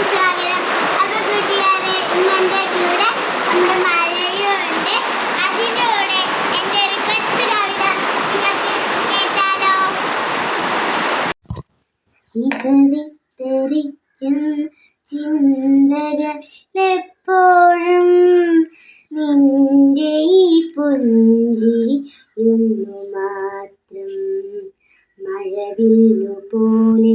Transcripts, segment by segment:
സ്വാഗതം ഇന്ന് എന്റെ ഒരു കേട്ടാലോ? എപ്പോഴും നിന്റെ ഈ പുഞ്ചിരിയൊന്നു മാത്രം മഴവില്ലു പോലെ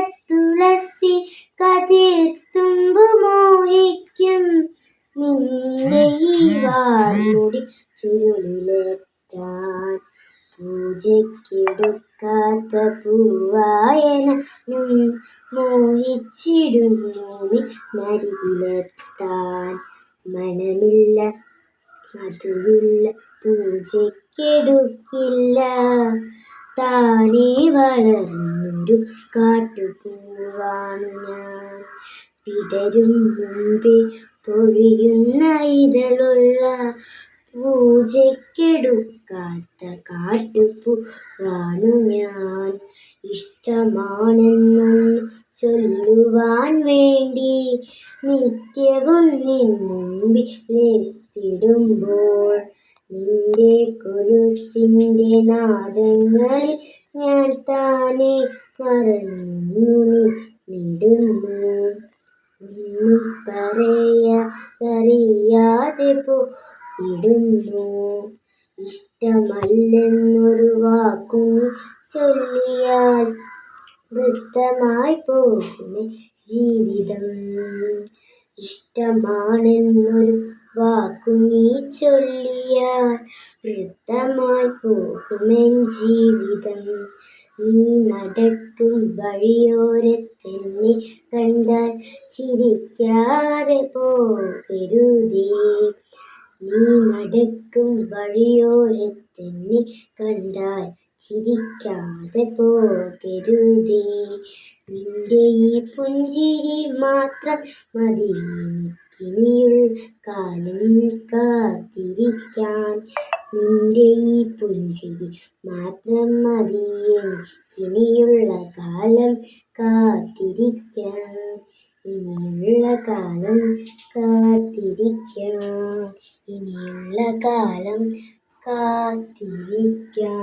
വാർമുടി ചുരുളിലെത്താൻ പൂജയ്ക്കെടുക്കാത്ത പൂവായനും മോഹിച്ചിടുന്നു നീ നരികിലെത്താൻ മനമില്ല മധുവില്ല പൂജയ്ക്കെടുക്കില്ല. താനേ വളർന്നൊരു കാട്ടുപൂവാണ് ഞാൻ. വിടരും മുമ്പേ പൊഴിയുന്ന ഇതളുള്ള പൂജയ്ക്കെടുക്കാത്ത കാട്ടുപൂവാണു ഞാൻ. ഇഷ്ടമാണെന്നും ചൊല്ലുവാൻ വേണ്ടി നിത്യവും നിന്നുമ്പിലെത്തിടുമ്പോൾ നിന്റെ കൊലുസിന്റെ നാദങ്ങളിൽ ഞാൻ താനെ മറന്നു നിടുന്നു ഒന്നും പറയാതറിയാതെ പോയിടുന്നു ഇഷ്ടമല്ലെന്നൊരു വാക്കും ചൊല്ലിയാൽ വൃത്തമായി പോകുന്ന ജീവിതം. ഇഷ്ടമാണെന്നൊരു വാക്കു നീ ചൊല്ലിയാൽ വൃത്തമായി പോകുമെൻ ജീവിതം. നീ നടക്കും വഴിയോരത്തെന്നെ കണ്ടാൽ ചിരിക്കാതെ പോകരുതേ. നീ നടക്കും വഴിയോരത്തെന്നെ കണ്ടാൽ ചിരിക്കാതെ പോകരുതേ. നിന്റെ ഈ പുഞ്ചിരി മാത്രം മതി. എനിക്കിനിയുള്ള കാലം കാത്തിരിക്കാൻ നിന്റെ ഈ പുഞ്ചിരി മാത്രം മതിയേ എനിക്കിനിയുള്ള കാലം കാത്തിരിക്കാം ഇനിയുള്ള കാലം കാത്തിരിക്കാം ഇനിയുള്ള കാലം കാത്തിരിക്കാം